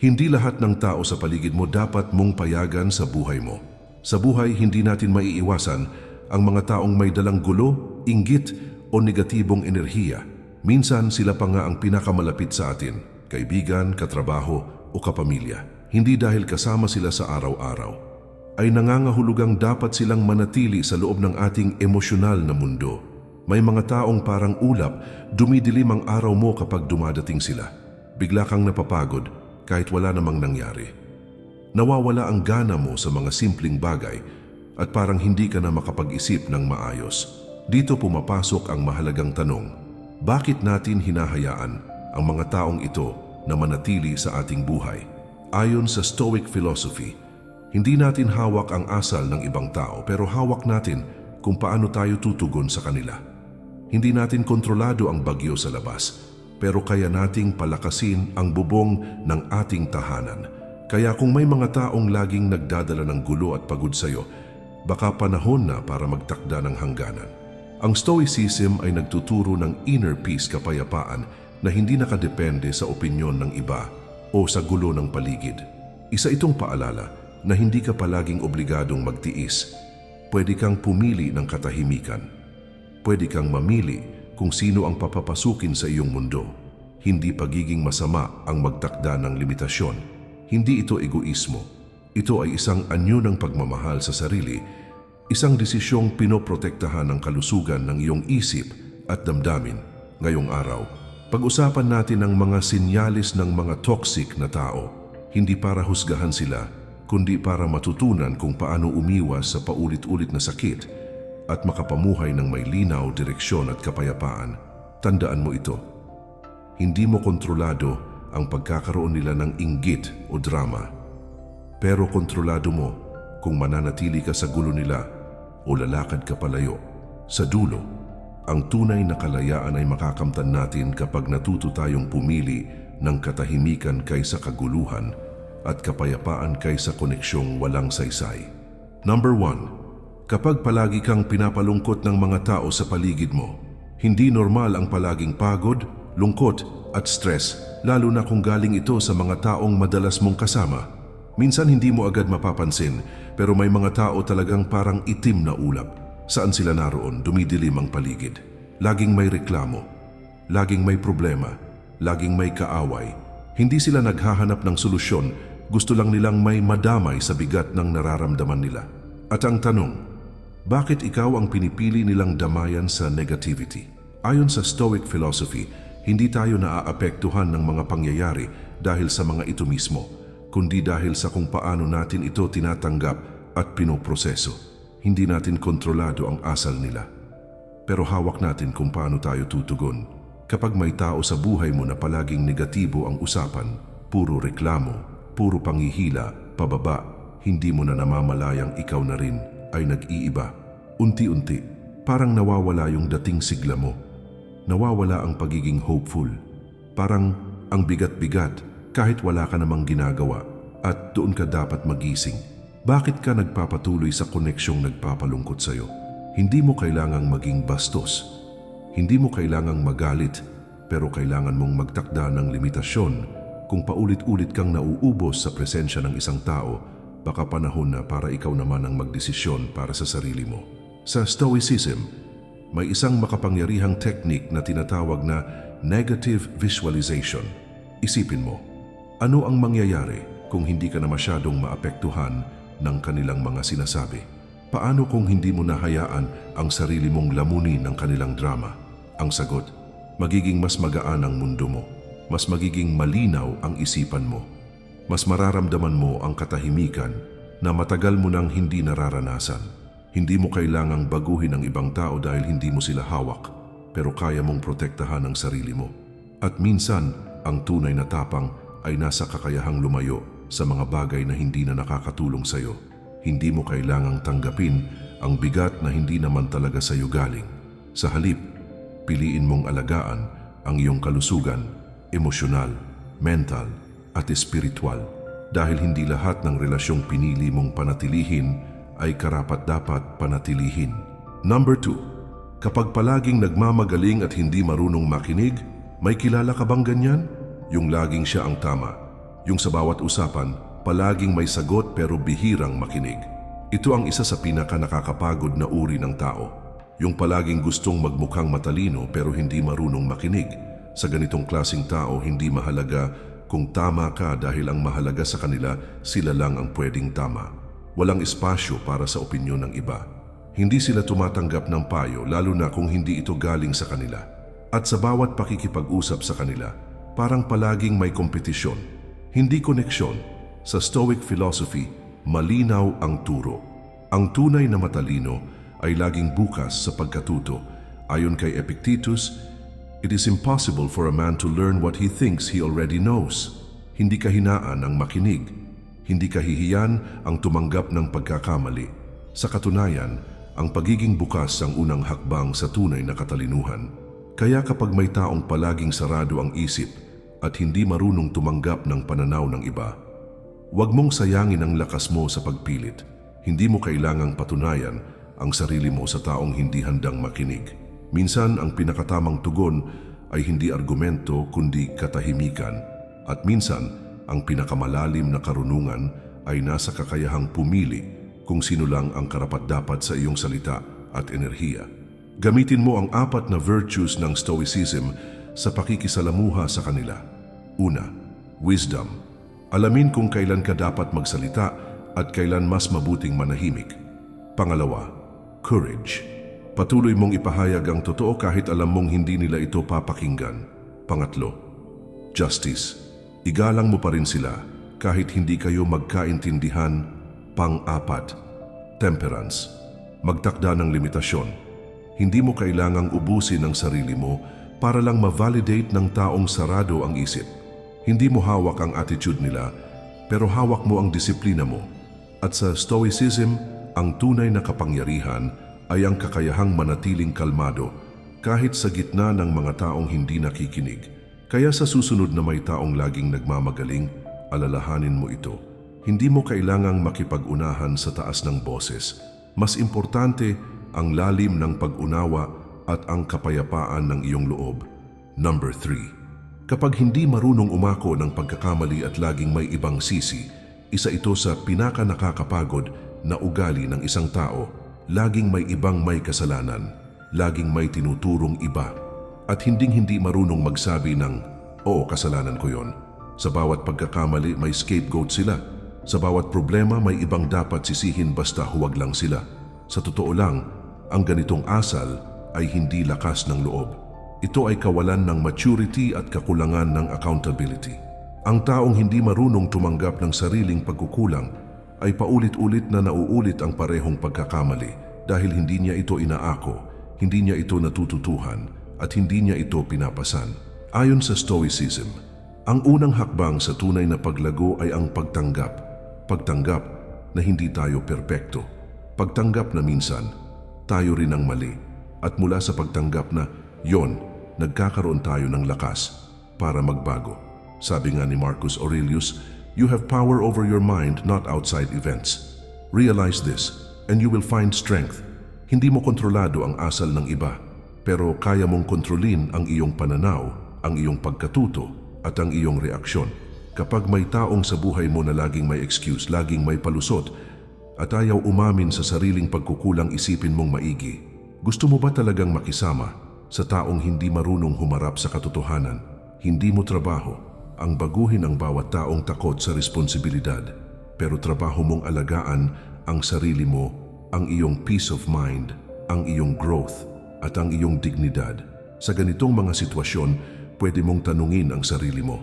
Hindi lahat ng tao sa paligid mo dapat mong payagan sa buhay mo. Sa buhay, hindi natin maiiwasan ang mga taong may dalang gulo, inggit o negatibong enerhiya. Minsan sila pa nga ang pinakamalapit sa atin, kaibigan, katrabaho o kapamilya. Hindi dahil kasama sila sa araw-araw. Ay nangangahulugang dapat silang manatili sa loob ng ating emosyonal na mundo. May mga taong parang ulap, dumidilim ang araw mo kapag dumadating sila. Bigla kang napapagod kahit wala namang nangyari. Nawawala ang gana mo sa mga simpleng bagay at parang hindi ka na makapag-isip ng maayos. Dito pumapasok ang mahalagang tanong, bakit natin hinahayaan ang mga taong ito na manatili sa ating buhay? Ayon sa Stoic philosophy, hindi natin hawak ang asal ng ibang tao pero hawak natin kung paano tayo tutugon sa kanila. Hindi natin kontrolado ang bagyo sa labas, pero kaya nating palakasin ang bubong ng ating tahanan. Kaya kung may mga taong laging nagdadala ng gulo at pagod sa'yo, baka panahon na para magtakda ng hangganan. Ang Stoicism ay nagtuturo ng inner peace kapayapaan na hindi nakadepende sa opinyon ng iba o sa gulo ng paligid. Isa itong paalala na hindi ka palaging obligadong magtiis. Pwede kang pumili ng katahimikan. Pwede kang mamili kung sino ang papapasukin sa iyong mundo. Hindi pagiging masama ang magtakda ng limitasyon. Hindi ito egoismo. Ito ay isang anyo ng pagmamahal sa sarili, isang desisyong pinoprotektahan ng kalusugan ng iyong isip at damdamin. Ngayong araw, pag-usapan natin ang mga sinyalis ng mga toxic na tao, hindi para husgahan sila, kundi para matutunan kung paano umiwas sa paulit-ulit na sakit at makapamuhay ng may linaw, direksyon at kapayapaan. Tandaan mo ito. Hindi mo kontrolado ang pagkakaroon nila ng inggit o drama. Pero kontrolado mo kung mananatili ka sa gulo nila o lalakad ka palayo. Sa dulo, ang tunay na kalayaan ay makakamtan natin kapag natuto tayong pumili ng katahimikan kaysa kaguluhan at kapayapaan kaysa koneksyong walang saysay. Number 1. Kapag palagi kang pinapalungkot ng mga tao sa paligid mo, hindi normal ang palaging pagod, lungkot at stress, lalo na kung galing ito sa mga taong madalas mong kasama. Minsan hindi mo agad mapapansin, pero may mga tao talagang parang itim na ulap. Saan sila naroon, dumidilim ang paligid. Laging may reklamo, laging may problema, laging may kaaway. Hindi sila naghahanap ng solusyon, gusto lang nilang may madamay sa bigat ng nararamdaman nila. At ang tanong, bakit ikaw ang pinipili nilang damayan sa negativity? Ayon sa Stoic philosophy, hindi tayo naaapektuhan ng mga pangyayari dahil sa mga ito mismo, kundi dahil sa kung paano natin ito tinatanggap at pinoproseso. Hindi natin kontrolado ang asal nila. Pero hawak natin kung paano tayo tutugon. Kapag may tao sa buhay mo na palaging negatibo ang usapan, puro reklamo, puro pangihila, pababa, hindi mo na namamalayang ikaw na rin ay nag-iiba. Unti-unti, parang nawawala yung dating sigla mo. Nawawala ang pagiging hopeful. Parang ang bigat-bigat kahit wala ka namang ginagawa at doon ka dapat magising. Bakit ka nagpapatuloy sa koneksyong nagpapalungkot sa'yo? Hindi mo kailangang maging bastos. Hindi mo kailangang magalit, pero kailangan mong magtakda ng limitasyon. Kung paulit-ulit kang nauubos sa presensya ng isang tao, baka panahon na para ikaw naman ang magdesisyon para sa sarili mo. Sa Stoicism, may isang makapangyarihang teknik na tinatawag na negative visualization. Isipin mo, ano ang mangyayari kung hindi ka na masyadong maapektuhan ng kanilang mga sinasabi? Paano kung hindi mo nahayaan ang sarili mong lamunin ng kanilang drama? Ang sagot, magiging mas magaan ang mundo mo. Mas magiging malinaw ang isipan mo. Mas mararamdaman mo ang katahimikan na matagal mo nang hindi nararanasan. Hindi mo kailangang baguhin ang ibang tao dahil hindi mo sila hawak, pero kaya mong protektahan ang sarili mo. At minsan, ang tunay na tapang ay nasa kakayahang lumayo sa mga bagay na hindi na nakakatulong sa iyo. Hindi mo kailangang tanggapin ang bigat na hindi naman talaga sa iyo galing. Sa halip, piliin mong alagaan ang iyong kalusugan, emosyonal, mental at espiritual dahil hindi lahat ng relasyong pinili mong panatilihin ay karapat-dapat panatilihin. Number 2. Kapag palaging nagmamagaling at hindi marunong makinig, may kilala ka bang ganyan? Yung laging siya ang tama. Yung sa bawat usapan, palaging may sagot pero bihirang makinig. Ito ang isa sa pinaka nakakapagod na uri ng tao. Yung palaging gustong magmukhang matalino pero hindi marunong makinig. Sa ganitong klasing tao, hindi mahalaga kung tama ka dahil ang mahalaga sa kanila, sila lang ang pwedeng tama. Walang espasyo para sa opinyon ng iba. Hindi sila tumatanggap ng payo lalo na kung hindi ito galing sa kanila. At sa bawat pakikipag-usap sa kanila, parang palaging may kompetisyon, hindi koneksyon. Sa Stoic philosophy, malinaw ang turo. Ang tunay na matalino ay laging bukas sa pagkatuto. Ayon kay Epictetus, it is impossible for a man to learn what he thinks he already knows. Hindi kahinaan ang makinig. Hindi kahihiyan ang tumanggap ng pagkakamali. Sa katunayan, ang pagiging bukas ang unang hakbang sa tunay na katalinuhan. Kaya kapag may taong palaging sarado ang isip at hindi marunong tumanggap ng pananaw ng iba, huwag mong sayangin ang lakas mo sa pagpilit. Hindi mo kailangang patunayan ang sarili mo sa taong hindi handang makinig. Minsan ang pinakatamang tugon ay hindi argumento kundi katahimikan at minsan ang pinakamalalim na karunungan ay nasa kakayahang pumili kung sino lang ang karapat-dapat sa iyong salita at enerhiya. Gamitin mo ang apat na virtues ng Stoicism sa pakikisalamuha sa kanila. Una, wisdom. Alamin kung kailan ka dapat magsalita at kailan mas mabuting manahimik. Pangalawa, courage. Patuloy mong ipahayag ang totoo kahit alam mong hindi nila ito papakinggan. Pangatlo, justice. Igalang mo pa rin sila kahit hindi kayo magkaintindihan. Pang-apat, temperance. Magtakda ng limitasyon. Hindi mo kailangang ubusin ang sarili mo para lang ma-validate ng taong sarado ang isip. Hindi mo hawak ang attitude nila, pero hawak mo ang disiplina mo. At sa Stoicism, ang tunay na kapangyarihan ay ang kakayahang manatiling kalmado kahit sa gitna ng mga taong hindi nakikinig. Kaya sa susunod na may taong laging nagmamagaling, alalahanin mo ito. Hindi mo kailangang makipag-unahan sa taas ng boses. Mas importante ang lalim ng pag-unawa at ang kapayapaan ng iyong loob. Number 3. Kapag hindi marunong umako ng pagkakamali at laging may ibang sisi, isa ito sa pinaka nakakapagod na ugali ng isang tao. Laging may ibang may kasalanan, laging may tinuturong iba, at hinding-hindi marunong magsabi ng, Oo, kasalanan ko yon. Sa bawat pagkakamali may scapegoat sila. Sa bawat problema may ibang dapat sisihin basta huwag lang sila. Sa totoo lang, ang ganitong asal ay hindi lakas ng loob. Ito ay kawalan ng maturity at kakulangan ng accountability. Ang taong hindi marunong tumanggap ng sariling pagkukulang ay paulit-ulit na nauulit ang parehong pagkakamali dahil hindi niya ito inaako, hindi niya ito natututuhan at hindi niya ito pinapasan. Ayon sa Stoicism, ang unang hakbang sa tunay na paglago ay ang pagtanggap. Pagtanggap na hindi tayo perpekto. Pagtanggap na minsan, tayo rin ang mali. At mula sa pagtanggap na, yon, nagkakaroon tayo ng lakas para magbago. Sabi nga ni Marcus Aurelius, You have power over your mind, not outside events. Realize this, and you will find strength. Hindi mo kontrolado ang asal ng iba, pero kaya mong kontrolin ang iyong pananaw, ang iyong pagkatuto, at ang iyong reaksyon. Kapag may taong sa buhay mo na laging may excuse, laging may palusot, at ayaw umamin sa sariling pagkukulang isipin mong maigi, gusto mo ba talagang makisama sa taong hindi marunong humarap sa katotohanan? Hindi mo trabaho ang baguhin ang bawat taong takot sa responsibilidad, pero trabaho mong alagaan ang sarili mo, ang iyong peace of mind, ang iyong growth, at ang iyong dignidad. Sa ganitong mga sitwasyon, pwede mong tanungin ang sarili mo.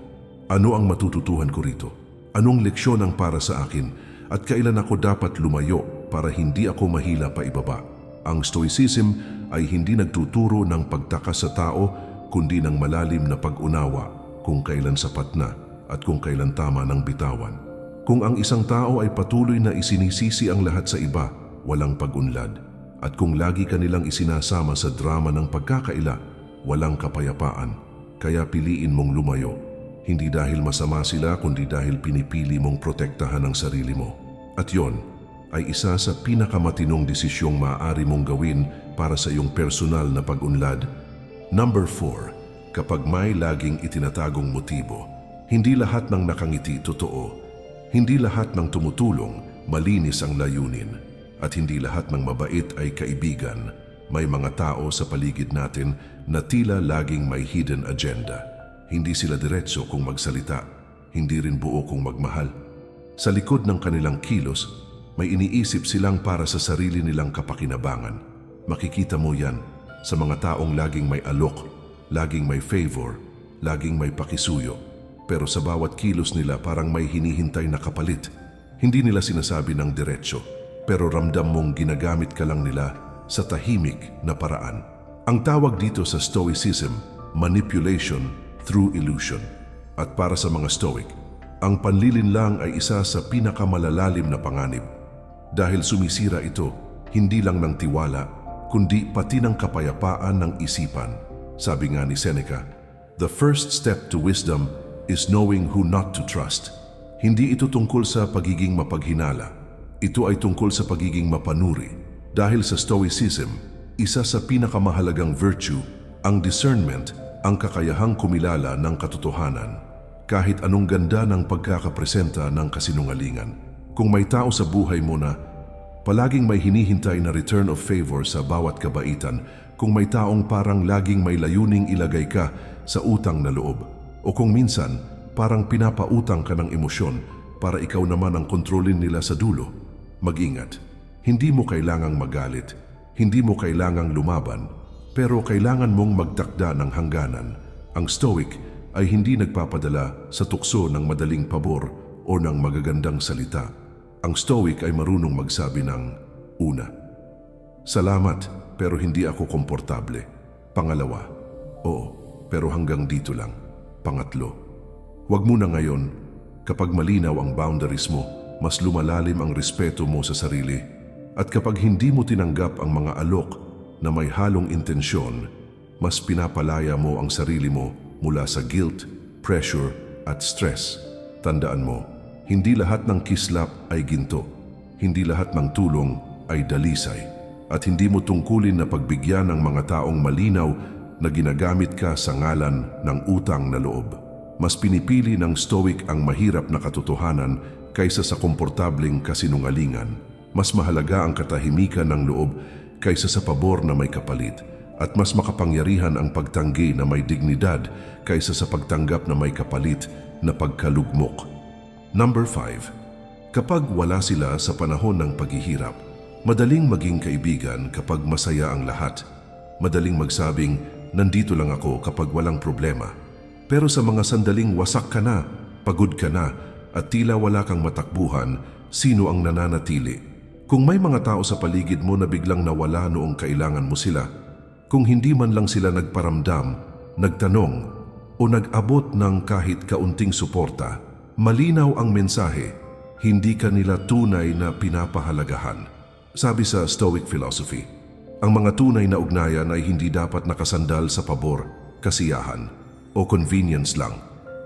Ano ang matututuhan ko rito? Anong leksyon ang para sa akin? At kailan ako dapat lumayo para hindi ako mahila pa ibaba? Ang Stoicism ay hindi nagtuturo ng pagtakas sa tao, kundi ng malalim na pag-unawa kung kailan sapat na at kung kailan tama ng bitawan. Kung ang isang tao ay patuloy na isinisisi ang lahat sa iba, walang pag-unlad. At kung lagi kanilang isinasama sa drama ng pagkakaila, walang kapayapaan. Kaya piliin mong lumayo. Hindi dahil masama sila, kundi dahil pinipili mong protektahan ang sarili mo. At yon ay isa sa pinakamatinong desisyong maaari mong gawin para sa iyong personal na pag-unlad. Number 4 kapag may laging itinatagong motibo. Hindi lahat ng nakangiti totoo. Hindi lahat ng tumutulong malinis ang layunin. At hindi lahat ng mabait ay kaibigan. May mga tao sa paligid natin na tila laging may hidden agenda. Hindi sila diretso kung magsalita. Hindi rin buo kung magmahal. Sa likod ng kanilang kilos, may iniisip silang para sa sarili nilang kapakinabangan. Makikita mo yan sa mga taong laging may alok, laging may favor, laging may pakisuyo. Pero sa bawat kilos nila parang may hinihintay na kapalit. Hindi nila sinasabi ng diretsyo, pero ramdam mong ginagamit ka lang nila sa tahimik na paraan. Ang tawag dito sa Stoicism, manipulation through illusion. At para sa mga Stoic, ang panlilinlang ay isa sa pinakamalalalim na panganib dahil sumisira ito hindi lang ng tiwala kundi pati ng kapayapaan ng isipan. Sabi nga ni Seneca, The first step to wisdom is knowing who not to trust. Hindi ito tungkol sa pagiging mapaghinala. Ito ay tungkol sa pagiging mapanuri. Dahil sa Stoicism, isa sa pinakamahalagang virtue, ang discernment, ang kakayahang kumilala ng katotohanan. Kahit anong ganda ng pagkakapresenta ng kasinungalingan. Kung may tao sa buhay mo na palaging may hinihintay na return of favor sa bawat kabaitan, kung may taong parang laging may layuning ilagay ka sa utang na loob, o kung minsan parang pinapautang ka ng emosyon para ikaw naman ang kontrolin nila sa dulo, mag-ingat. Hindi mo kailangang magalit, hindi mo kailangang lumaban, pero kailangan mong magtakda ng hangganan. Ang stoic ay hindi nagpapadala sa tukso ng madaling pabor o ng magagandang salita. Ang stoic ay marunong magsabi ng una. Salamat, pero hindi ako komportable. Pangalawa, oo, pero hanggang dito lang. Pangatlo, huwag mo na ngayon, kapag malinaw ang boundaries mo, mas lumalalim ang respeto mo sa sarili. At kapag hindi mo tinanggap ang mga alok na may halong intensyon, mas pinapalaya mo ang sarili mo mula sa guilt, pressure at stress. Tandaan mo, hindi lahat ng kislap ay ginto. Hindi lahat ng tulong ay dalisay. At hindi mo tungkulin na pagbigyan ng mga taong malinaw na ginagamit ka sa ngalan ng utang na loob. Mas pinipili ng stoic ang mahirap na katotohanan kaysa sa komportabling kasinungalingan. Mas mahalaga ang katahimikan ng loob kaysa sa pabor na may kapalit. At mas makapangyarihan ang pagtanggi na may dignidad kaysa sa pagtanggap na may kapalit na pagkalugmok. Number 5. Kapag wala sila sa panahon ng paghihirap, madaling maging kaibigan kapag masaya ang lahat. Madaling magsabing, nandito lang ako kapag walang problema. Pero sa mga sandaling wasak ka na, pagod ka na, at tila wala kang matakbuhan, sino ang nananatili? Kung may mga tao sa paligid mo na biglang nawala noong kailangan mo sila, kung hindi man lang sila nagparamdam, nagtanong, o nag-abot ng kahit kaunting suporta, malinaw ang mensahe, hindi ka nila tunay na pinapahalagahan. Sabi sa Stoic philosophy, ang mga tunay na ugnayan ay hindi dapat nakasandal sa pabor, kasiyahan, o convenience lang.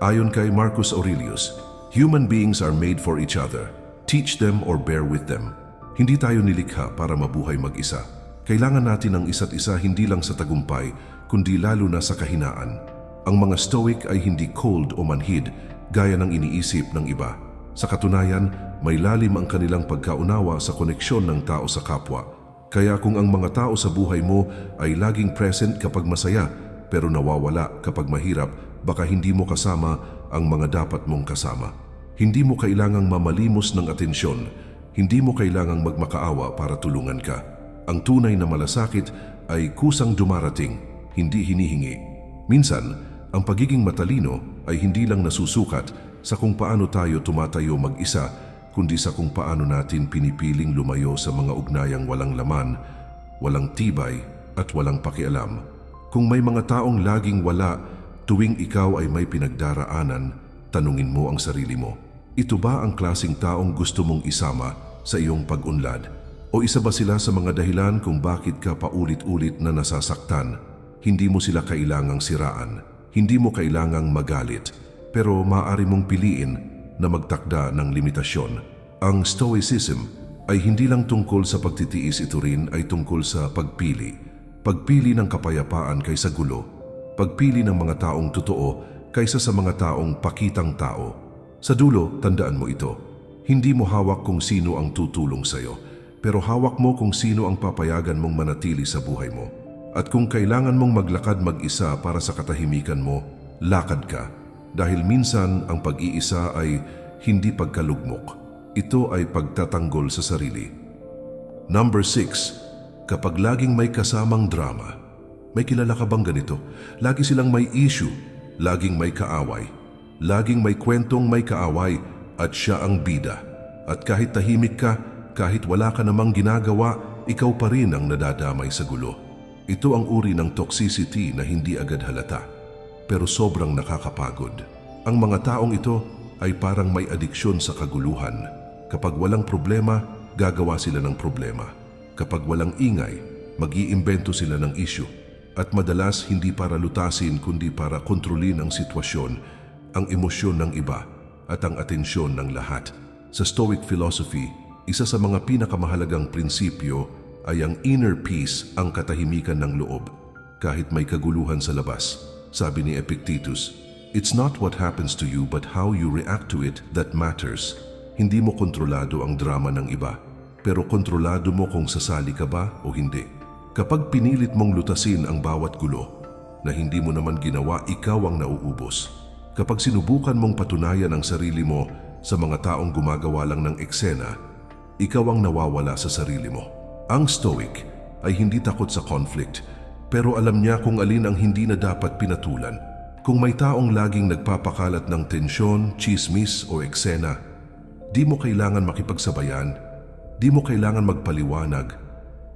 Ayon kay Marcus Aurelius, human beings are made for each other. Teach them or bear with them. Hindi tayo nilikha para mabuhay mag-isa. Kailangan natin ang isa't isa hindi lang sa tagumpay, kundi lalo na sa kahinaan. Ang mga stoic ay hindi cold o manhid, gaya ng iniisip ng iba. Sa katunayan, may lalim ang kanilang pagkaunawa sa koneksyon ng tao sa kapwa. Kaya kung ang mga tao sa buhay mo ay laging present kapag masaya, pero nawawala kapag mahirap, baka hindi mo kasama ang mga dapat mong kasama. Hindi mo kailangang mamalimos ng atensyon, hindi mo kailangang magmakaawa para tulungan ka. Ang tunay na malasakit ay kusang dumarating, hindi hinihingi. Minsan, ang pagiging matalino ay hindi lang nasusukat sa kung paano tayo tumatayo mag-isa, kundi sa kung paano natin pinipiling lumayo sa mga ugnayang walang laman, walang tibay at walang pakialam. Kung may mga taong laging wala tuwing ikaw ay may pinagdaraanan, tanungin mo ang sarili mo. Ito ba ang klasing taong gusto mong isama sa iyong pag-unlad? O isa ba sila sa mga dahilan kung bakit ka paulit-ulit na nasasaktan? Hindi mo sila kailangang siraan. Hindi mo kailangang magalit. Pero maaari mong piliin na magtakda ng limitasyon. Ang Stoicism ay hindi lang tungkol sa pagtitiis ito rin ay tungkol sa pagpili. Pagpili ng kapayapaan kaysa gulo. Pagpili ng mga taong totoo kaysa sa mga taong pakitang tao. Sa dulo, tandaan mo ito. Hindi mo hawak kung sino ang tutulong sa'yo, pero hawak mo kung sino ang papayagan mong manatili sa buhay mo. At kung kailangan mong maglakad mag-isa para sa katahimikan mo, lakad ka. Dahil minsan ang pag-iisa ay hindi pagkalugmok. Ito ay pagtatanggol sa sarili. Number 6. Kapag laging may kasamang drama, may kilala ka bang ganito? Lagi silang may issue, laging may kaaway, laging may kwentong may kaaway at siya ang bida. At kahit tahimik ka, kahit wala ka namang ginagawa, ikaw pa rin ang nadadamay sa gulo. Ito ang uri ng toxicity na hindi agad halata, pero sobrang nakakapagod. Ang mga taong ito ay parang may adiksyon sa kaguluhan. Kapag walang problema, gagawa sila ng problema. Kapag walang ingay, mag-iimbento sila ng issue. At madalas hindi para lutasin kundi para kontrolin ang sitwasyon, ang emosyon ng iba at ang atensyon ng lahat. Sa Stoic philosophy, isa sa mga pinakamahalagang prinsipyo ay ang inner peace ang katahimikan ng loob kahit may kaguluhan sa labas. Sabi ni Epictetus, It's not what happens to you but how you react to it that matters. Hindi mo kontrolado ang drama ng iba, pero kontrolado mo kung sasali ka ba o hindi. Kapag pinilit mong lutasin ang bawat gulo na hindi mo naman ginawa, ikaw ang nauubos. Kapag sinubukan mong patunayan ang sarili mo sa mga taong gumagawa lang ng eksena, ikaw ang nawawala sa sarili mo. Ang stoic ay hindi takot sa conflict, pero alam niya kung alin ang hindi na dapat pinatulan. Kung may taong laging nagpapakalat ng tensyon, chismis o eksena, di mo kailangan makipagsabayan, di mo kailangan magpaliwanag,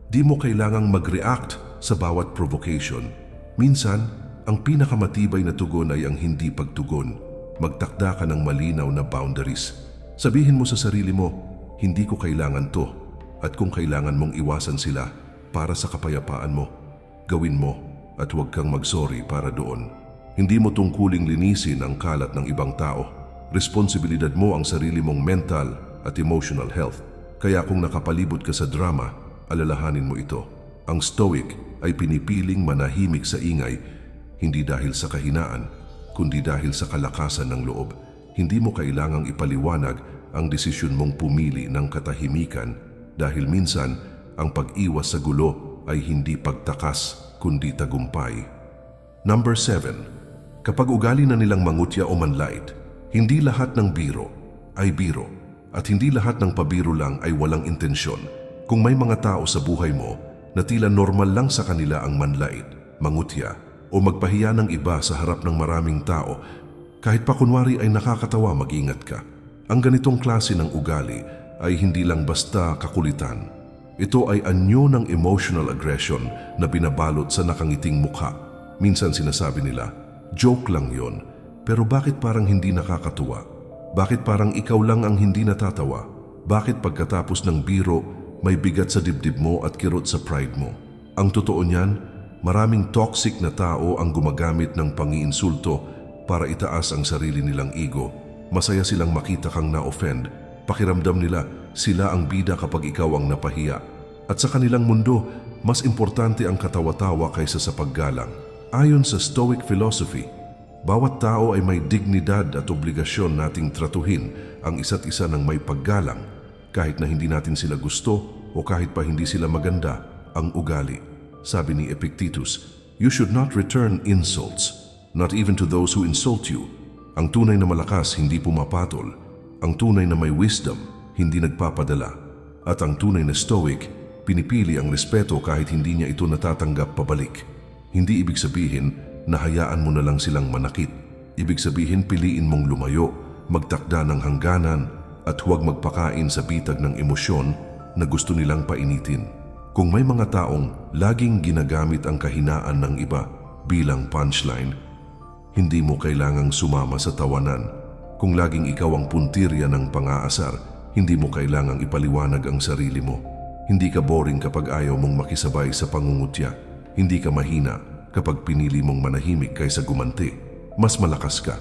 di mo kailangang mag-react sa bawat provocation. Minsan, ang pinakamatibay na tugon ay ang hindi pagtugon. Magtakda ka ng malinaw na boundaries. Sabihin mo sa sarili mo, hindi ko kailangan to. At kung kailangan mong iwasan sila para sa kapayapaan mo, gawin mo at huwag kang magsorry para doon. Hindi mo tungkuling linisin ang kalat ng ibang tao. Responsibilidad mo ang sarili mong mental at emotional health. Kaya kung nakapalibot ka sa drama, alalahanin mo ito. Ang stoic ay pinipiling manahimik sa ingay, hindi dahil sa kahinaan, kundi dahil sa kalakasan ng loob. Hindi mo kailangang ipaliwanag ang desisyon mong pumili ng katahimikan dahil minsan ang pag-iwas sa gulo ay hindi pagtakas kundi tagumpay. Number 7. Kapag ugali na nilang mangutya o manlait, hindi lahat ng biro ay biro at hindi lahat ng pabiro lang ay walang intensyon. Kung may mga tao sa buhay mo na tila normal lang sa kanila ang manlait, mangutya o magpahiya ng iba sa harap ng maraming tao, kahit pa kunwari ay nakakatawa mag-ingat ka. Ang ganitong klase ng ugali ay hindi lang basta kakulitan. Ito ay anyo ng emotional aggression na binabalot sa nakangiting mukha. Minsan sinasabi nila, joke lang yon, pero bakit parang hindi nakakatuwa? Bakit parang ikaw lang ang hindi natatawa? Bakit pagkatapos ng biro, may bigat sa dibdib mo at kirot sa pride mo? Ang totoo niyan, maraming toxic na tao ang gumagamit ng pangiinsulto para itaas ang sarili nilang ego. Masaya silang makita kang na-offend. Pakiramdam nila sila ang bida kapag ikaw ang napahiya. At sa kanilang mundo, mas importante ang katawa-tawa kaysa sa paggalang. Ayon sa Stoic philosophy, bawat tao ay may dignidad at obligasyon nating tratuhin ang isa't isa ng may paggalang kahit na hindi natin sila gusto o kahit pa hindi sila maganda ang ugali. Sabi ni Epictetus, You should not return insults, not even to those who insult you. Ang tunay na malakas hindi pumapatol. Ang tunay na may wisdom hindi nagpapadala. At ang tunay na stoic, pinipili ang respeto kahit hindi niya ito natatanggap pabalik. Hindi ibig sabihin na hayaan mo na lang silang manakit. Ibig sabihin piliin mong lumayo, magtakda ng hangganan at huwag magpakain sa bitag ng emosyon na gusto nilang painitin. Kung may mga taong laging ginagamit ang kahinaan ng iba bilang punchline, hindi mo kailangang sumama sa tawanan. Kung laging ikaw ang puntirya ng pang-aasar, hindi mo kailangang ipaliwanag ang sarili mo. Hindi ka boring kapag ayaw mong makisabay sa pangungutya. Hindi ka mahina kapag pinili mong manahimik kaysa gumanti. Mas malakas ka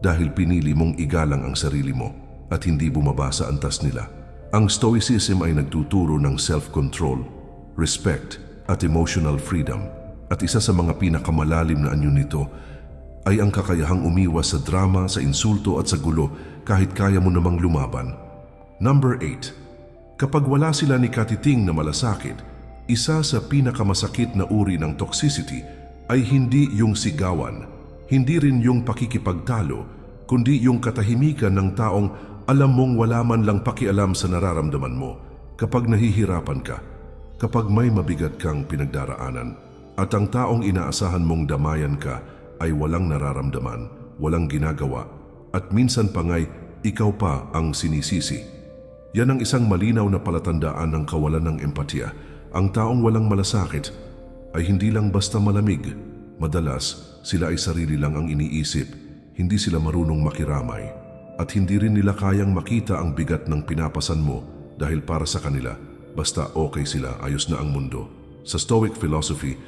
dahil pinili mong igalang ang sarili mo at hindi bumaba sa antas nila. Ang Stoicism ay nagtuturo ng self-control, respect at emotional freedom. At isa sa mga pinakamalalim na anyo nito ay ang kakayahang umiwas sa drama, sa insulto at sa gulo kahit kaya mo namang lumaban. Number 8. Kapag wala sila ni Katiting na malasakit, isa sa pinakamasakit na uri ng toxicity ay hindi yung sigawan, hindi rin yung pakikipagtalo, kundi yung katahimikan ng taong alam mong wala man lang pakialam sa nararamdaman mo kapag nahihirapan ka, kapag may mabigat kang pinagdaraanan, at ang taong inaasahan mong damayan ka ay walang nararamdaman, walang ginagawa, at minsan pa nga'y ikaw pa ang sinisisi. Yan ang isang malinaw na palatandaan ng kawalan ng empatiya. Ang taong walang malasakit ay hindi lang basta malamig. Madalas, sila ay sarili lang ang iniisip. Hindi sila marunong makiramay. At hindi rin nila kayang makita ang bigat ng pinapasan mo dahil para sa kanila, basta okay sila, ayos na ang mundo. Sa Stoic philosophy,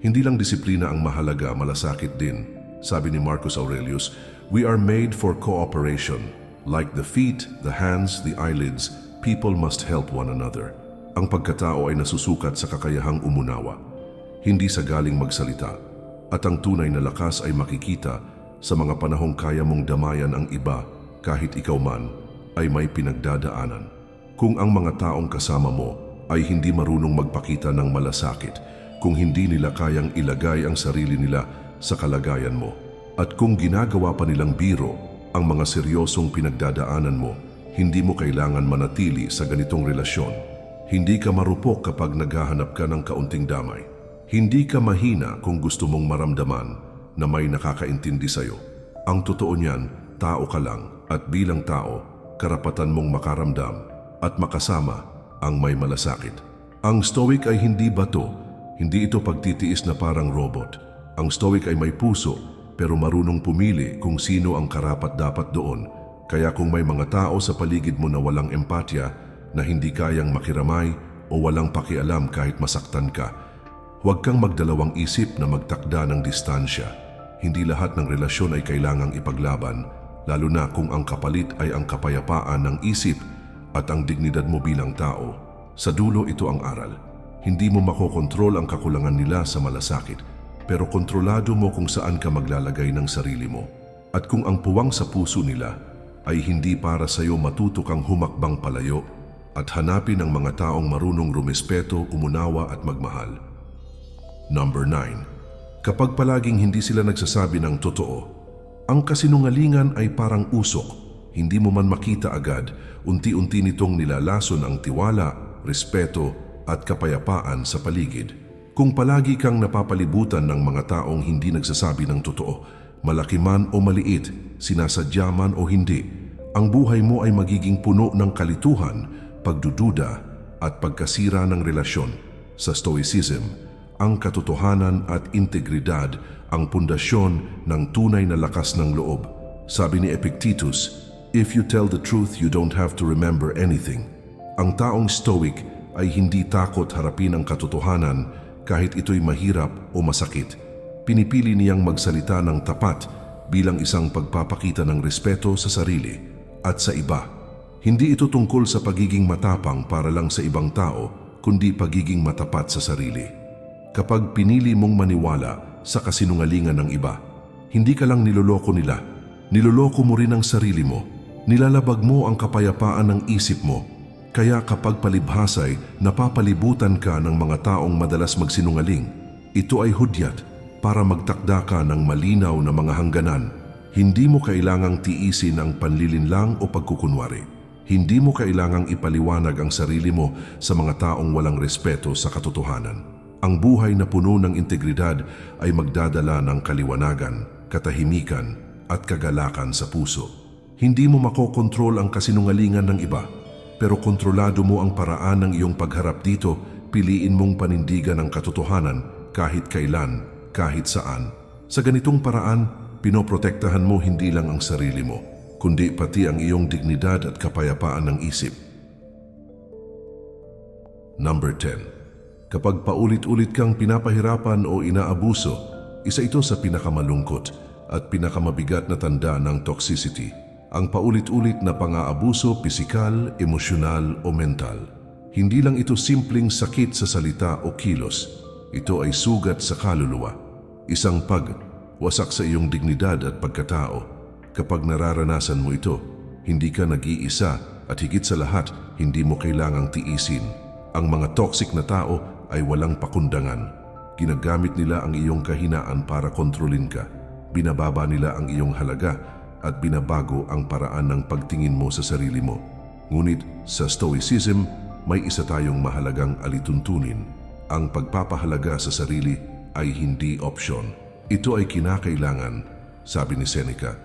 hindi lang disiplina ang mahalaga, malasakit din. Sabi ni Marcus Aurelius, we are made for cooperation. Like the feet, the hands, the eyelids, people must help one another. Ang pagkatao ay nasusukat sa kakayahang umunawa, hindi sa galing magsalita. At ang tunay na lakas ay makikita sa mga panahong kaya mong damayan ang iba kahit ikaw man ay may pinagdadaanan. Kung ang mga taong kasama mo ay hindi marunong magpakita ng malasakit, kung hindi nila kayang ilagay ang sarili nila sa kalagayan mo, at kung ginagawa pa nilang biro ang mga seryosong pinagdadaanan mo, hindi mo kailangan manatili sa ganitong relasyon. Hindi ka marupok kapag naghahanap ka ng kaunting damay. Hindi ka mahina kung gusto mong maramdaman na may nakakaintindi sa'yo. Ang totoo niyan, tao ka lang at bilang tao, karapatan mong makaramdam at makasama ang may malasakit. Ang stoic ay hindi bato, hindi ito pagtitiis na parang robot. Ang stoic ay may puso pero marunong pumili kung sino ang karapat dapat doon. Kaya kung may mga tao sa paligid mo na walang empatya, na hindi kayang makiramay o walang pakialam kahit masaktan ka, huwag kang magdalawang isip na magtakda ng distansya. Hindi lahat ng relasyon ay kailangang ipaglaban, lalo na kung ang kapalit ay ang kapayapaan ng isip at ang dignidad mo bilang tao. Sa dulo ito ang aral. Hindi mo makokontrol ang kakulangan nila sa malasakit, pero kontrolado mo kung saan ka maglalagay ng sarili mo. At kung ang puwang sa puso nila ay hindi para sa iyo matuto kang humakbang palayo at hanapin ang mga taong marunong rumespeto, umunawa at magmahal. Number 9. Kapag palaging hindi sila nagsasabi ng totoo, ang kasinungalingan ay parang usok. Hindi mo man makita agad, unti-unti nitong nilalason ang tiwala, respeto at kapayapaan sa paligid. Kung palagi kang napapalibutan ng mga taong hindi nagsasabi ng totoo, malaki man o maliit, sinasadya man o hindi, ang buhay mo ay magiging puno ng kalituhan, pagdududa at pagkasira ng relasyon. Sa Stoicism, ang katotohanan at integridad ang pundasyon ng tunay na lakas ng loob. Sabi ni Epictetus, If you tell the truth, you don't have to remember anything. Ang taong stoic ay hindi takot harapin ang katotohanan kahit ito'y mahirap o masakit. Pinipili niyang magsalita ng tapat bilang isang pagpapakita ng respeto sa sarili at sa iba. Hindi ito tungkol sa pagiging matapang para lang sa ibang tao, kundi pagiging matapat sa sarili. Kapag pinili mong maniwala sa kasinungalingan ng iba, hindi ka lang niloloko nila, niloloko mo rin ang sarili mo. Nilalabag mo ang kapayapaan ng isip mo. Kaya kapag palibhasay, napapalibutan ka ng mga taong madalas magsinungaling. Ito ay hudyat para magtakda ka ng malinaw na mga hangganan. Hindi mo kailangang tiisin ang panlilinlang o pagkukunwari. Hindi mo kailangang ipaliwanag ang sarili mo sa mga taong walang respeto sa katotohanan. Ang buhay na puno ng integridad ay magdadala ng kaliwanagan, katahimikan at kagalakan sa puso. Hindi mo makokontrol ang kasinungalingan ng iba, pero kontrolado mo ang paraan ng iyong pagharap dito, piliin mong panindigan ang katotohanan kahit kailan, kahit saan. Sa ganitong paraan, pinoprotektahan mo hindi lang ang sarili mo, kundi pati ang iyong dignidad at kapayapaan ng isip. Number 10. Kapag paulit-ulit kang pinapahirapan o inaabuso, isa ito sa pinakamalungkot at pinakamabigat na tanda ng toxicity. Ang paulit-ulit na pang-aabuso pisikal, emosyonal o mental. Hindi lang ito simpleng sakit sa salita o kilos. Ito ay sugat sa kaluluwa. Isang pag wasak sa iyong dignidad at pagkatao. Kapag nararanasan mo ito, hindi ka nag-iisa at higit sa lahat, hindi mo kailangang tiisin. Ang mga toxic na tao ay walang pakundangan. Ginagamit nila ang iyong kahinaan para kontrolin ka. Binababa nila ang iyong halaga at binabago ang paraan ng pagtingin mo sa sarili mo. Ngunit sa Stoicism, may isa tayong mahalagang alituntunin. Ang pagpapahalaga sa sarili ay hindi option. Ito ay kinakailangan, sabi ni Seneca.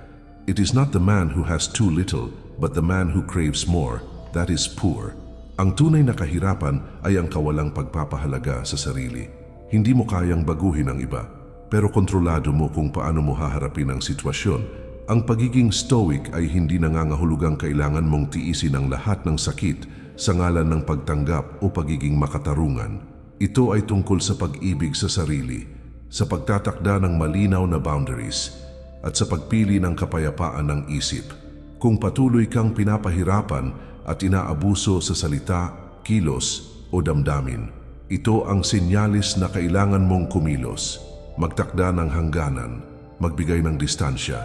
It is not the man who has too little, but the man who craves more, that is poor. Ang tunay na kahirapan ay ang kawalang pagpapahalaga sa sarili. Hindi mo kayang baguhin ang iba, pero kontrolado mo kung paano mo haharapin ang sitwasyon. Ang pagiging stoic ay hindi nangangahulugang kailangan mong tiisin ang lahat ng sakit sa ngalan ng pagtanggap o pagiging makatarungan. Ito ay tungkol sa pag-ibig sa sarili, sa pagtatakda ng malinaw na boundaries, at sa pagpili ng kapayapaan ng isip. Kung patuloy kang pinapahirapan at inaabuso sa salita, kilos o damdamin, ito ang sinyalis na kailangan mong kumilos, magtakda ng hangganan, magbigay ng distansya,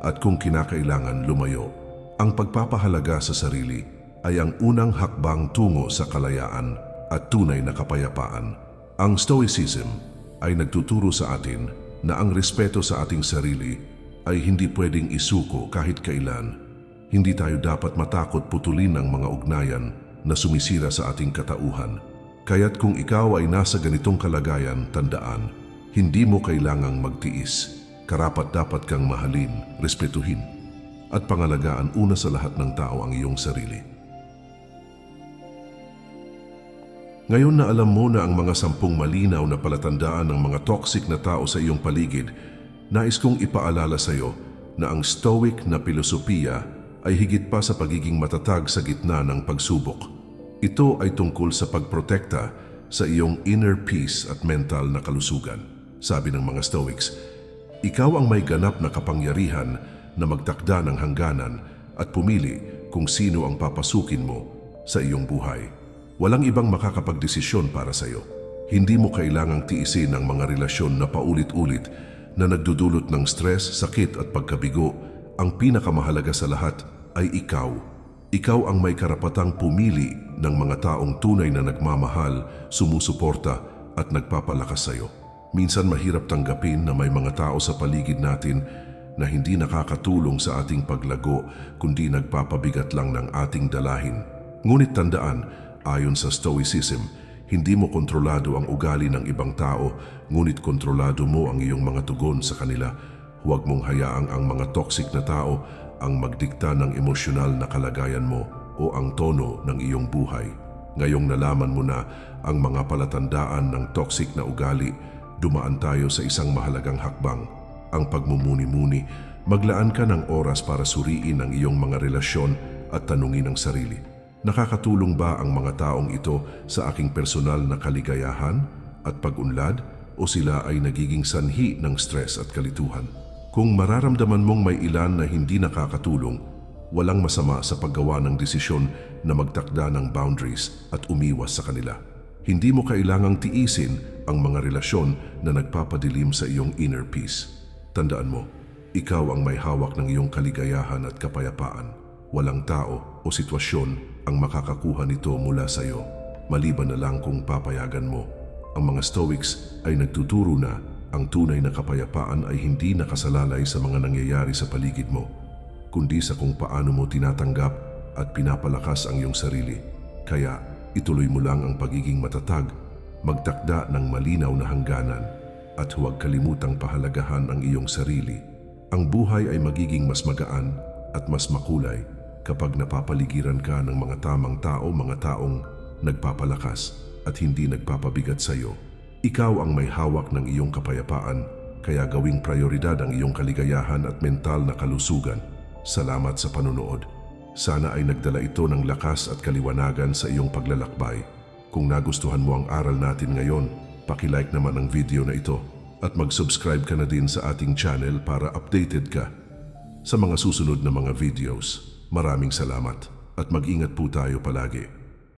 at kung kinakailangan lumayo. Ang pagpapahalaga sa sarili ay ang unang hakbang tungo sa kalayaan at tunay na kapayapaan. Ang Stoicism ay nagtuturo sa atin na ang respeto sa ating sarili ay hindi pwedeng isuko kahit kailan. Hindi tayo dapat matakot putulin ang mga ugnayan na sumisira sa ating katauhan. Kaya't kung ikaw ay nasa ganitong kalagayan, tandaan, hindi mo kailangang magtiis. Karapat dapat kang mahalin, respetuhin, at pangalagaan una sa lahat ng tao ang iyong sarili. Ngayon na alam mo na ang mga sampung malinaw na palatandaan ng mga toxic na tao sa iyong paligid, nais kong ipaalala sa iyo na ang stoic na filosofiya ay higit pa sa pagiging matatag sa gitna ng pagsubok. Ito ay tungkol sa pagprotekta sa iyong inner peace at mental na kalusugan. Sabi ng mga Stoics, ikaw ang may ganap na kapangyarihan na magtakda ng hangganan at pumili kung sino ang papasukin mo sa iyong buhay. Walang ibang makakapagdesisyon para sa iyo. Hindi mo kailangang tiisin ang mga relasyon na paulit-ulit na nagdudulot ng stress, sakit at pagkabigo. Ang pinakamahalaga sa lahat ay ikaw. Ikaw ang may karapatang pumili ng mga taong tunay na nagmamahal, sumusuporta at nagpapalakas sa iyo. Minsan mahirap tanggapin na may mga tao sa paligid natin na hindi nakakatulong sa ating paglago kundi nagpapabigat lang ng ating dalahin. Ngunit tandaan, ayon sa Stoicism, hindi mo kontrolado ang ugali ng ibang tao, ngunit kontrolado mo ang iyong mga tugon sa kanila. Huwag mong hayaang ang mga toxic na tao ang magdikta ng emosyonal na kalagayan mo o ang tono ng iyong buhay. Ngayong nalaman mo na ang mga palatandaan ng toxic na ugali, dumaan tayo sa isang mahalagang hakbang, ang pagmumuni-muni. Maglaan ka ng oras para suriin ang iyong mga relasyon at tanungin ang sarili. Nakakatulong ba ang mga taong ito sa aking personal na kaligayahan at pag-unlad o sila ay nagiging sanhi ng stress at kalituhan? Kung mararamdaman mong may ilan na hindi nakakatulong, walang masama sa paggawa ng desisyon na magtakda ng boundaries at umiwas sa kanila. Hindi mo kailangang tiisin ang mga relasyon na nagpapadilim sa iyong inner peace. Tandaan mo, ikaw ang may hawak ng iyong kaligayahan at kapayapaan. Walang tao o sitwasyon ang makakakuha nito mula sa iyo, maliban na lang kung papayagan mo. Ang mga Stoics ay nagtuturo na ang tunay na kapayapaan ay hindi nakasalalay sa mga nangyayari sa paligid mo, kundi sa kung paano mo tinatanggap at pinapalakas ang iyong sarili. Kaya ituloy mo lang ang pagiging matatag, magtakda ng malinaw na hangganan, at huwag kalimutang pahalagahan ang iyong sarili. Ang buhay ay magiging mas magaan at mas makulay kapag napapaligiran ka ng mga tamang tao, mga taong nagpapalakas at hindi nagpapabigat sa iyo. Ikaw ang may hawak ng iyong kapayapaan, kaya gawing prioridad ang iyong kaligayahan at mental na kalusugan. Salamat sa panunood. Sana ay nagdala ito ng lakas at kaliwanagan sa iyong paglalakbay. Kung nagustuhan mo ang aral natin ngayon, pakilike naman ang video na ito at mag-subscribe ka na din sa ating channel para updated ka sa mga susunod na mga videos. Maraming salamat at mag-ingat po tayo palagi.